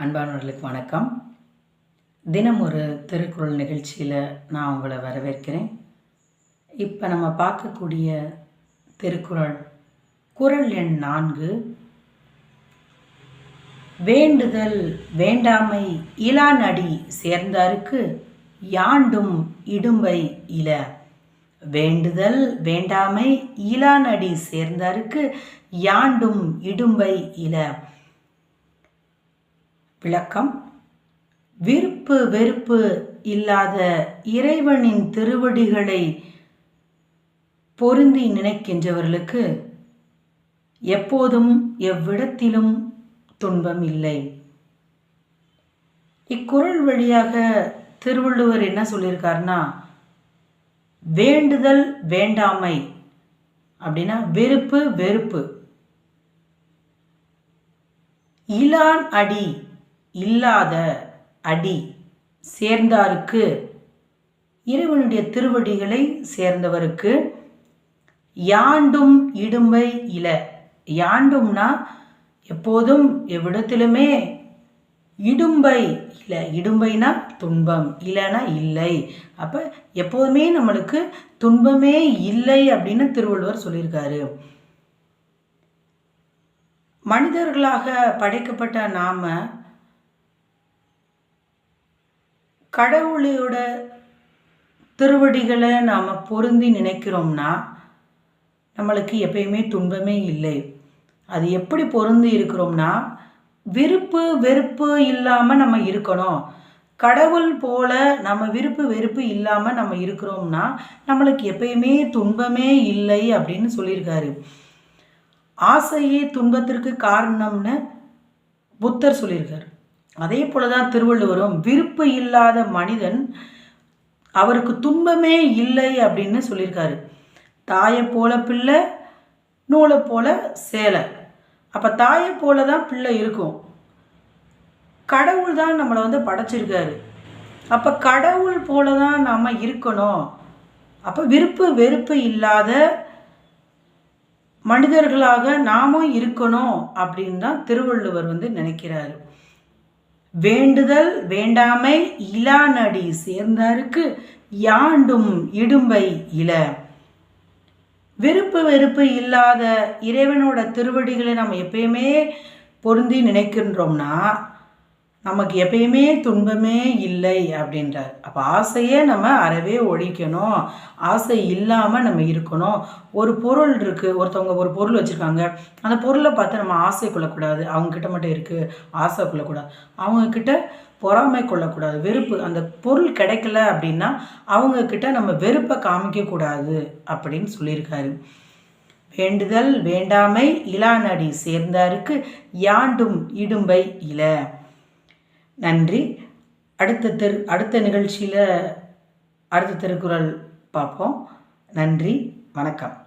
அன்பானவர்களுக்கு வணக்கம். தினம் ஒரு திருக்குறள் நிகழ்ச்சியில் நான் உங்களை வரவேற்கிறேன். இப்போ நம்ம பார்க்கக்கூடிய திருக்குறள் குறள் எண் நான்கு. வேண்டுதல் வேண்டாமை இலானடி சேர்ந்தாருக்கு யாண்டும் இடும்பை இல. வேண்டுதல் வேண்டாமை இலானடி சேர்ந்தாருக்கு யாண்டும் இடும்பை இல. விளக்கம். விருப்பு வெறுப்பு இல்லாத இறைவனின் திருவடிகளை பொருந்தி நினைக்கின்றவர்களுக்கு எப்போதும் எவ்விடத்திலும் துன்பம் இல்லை. இக்குரல் வழியாக திருவள்ளுவர் என்ன சொல்லியிருக்காருன்னா வேண்டுதல் வேண்டாமை அப்படின்னா வெறுப்பு வெறுப்பு. இலான் அடி இல்லாத அடி சேர்ந்தாருக்கு. இறைவனுடைய திருவடிகளை சேர்ந்தவருக்கு. யாண்டும் இடும்பை இல. யாண்டும்னா எப்போதும் எவ்விடத்திலுமே இடும்பை இல்லை இடும்பைனா துன்பம் இல்லைனா இல்லை. அப்போ எப்போதுமே நம்மளுக்கு துன்பமே இல்லை அப்படின்னு திருவள்ளுவர் சொல்லியிருக்காரு. மனிதர்களாக படைக்கப்பட்ட நாம கடவுளோட திருவடிகளை நாம் பொருந்தி நினைக்கிறோம்னா நம்மளுக்கு எப்பயுமே துன்பமே இல்லை. அது எப்படி பொருந்தி இருக்கிறோம்னா விருப்பு வெறுப்பு இல்லாமல் நம்ம இருக்கணும். கடவுள் போல நம்ம விருப்பு வெறுப்பு இல்லாமல் நம்ம இருக்கிறோம்னா நம்மளுக்கு எப்பயுமே துன்பமே இல்லை அப்படின்னு சொல்லியிருக்காரு. ஆசையே துன்பத்திற்கு காரணம்னு புத்தர் சொல்லியிருக்கார். அதே போல தான் திருவள்ளுவரும் விருப்பு இல்லாத மனிதன் அவருக்கு துன்பமே இல்லை அப்படின்னு சொல்லியிருக்காரு. தாயை போல பிள்ளை நூலை போல சேலை. அப்போ தாயை போல தான் பிள்ளை இருக்கும். கடவுள் தான் நம்மளை வந்து படைச்சிருக்காரு. அப்போ கடவுள் போல தான் நாம் இருக்கணும். அப்போ விருப்பு வெறுப்பு இல்லாத மனிதர்களாக நாமும் இருக்கணும் அப்படின்னு தான் திருவள்ளுவர் வந்து நினைக்கிறாரு. வேண்டுதல் வேண்டாமை இலானடி சேர்ந்தாருக்கு யாண்டும் இடும்பை இல. விருப்பு வெறுப்பு இல்லாத இறைவனோட திருவடிகளை நம்ம எப்பயுமே பொருந்தி நினைக்கின்றோம்னா நமக்கு எப்பயுமே துன்பமே இல்லை அப்படின்றார். அப்போ ஆசையே நம்ம அறவே ஒழிக்கணும். ஆசை இல்லாமல் நம்ம இருக்கணும். ஒரு பொருள் இருக்குது ஒருத்தவங்க ஒரு பொருள் வச்சுருக்காங்க. அந்த பொருளை பார்த்து நம்ம ஆசை கொள்ளக்கூடாது. அவங்கக்கிட்ட மட்டும் இருக்குது ஆசை கொள்ளக்கூடாது. அவங்கக்கிட்ட பொறாமை கொள்ளக்கூடாது. வெறுப்பு. அந்த பொருள் கிடைக்கல அப்படின்னா அவங்கக்கிட்ட நம்ம வெறுப்பை காமிக்கக்கூடாது அப்படின்னு சொல்லியிருக்காரு. வேண்டுதல் வேண்டாமை இலானடி சேர்ந்தாருக்கு யாண்டும் இடும்பை இல. நன்றி. அடுத்த திரு அடுத்த நிகழ்ச்சியில் அடுத்த திருக்குறள் பார்ப்போம். நன்றி வணக்கம்.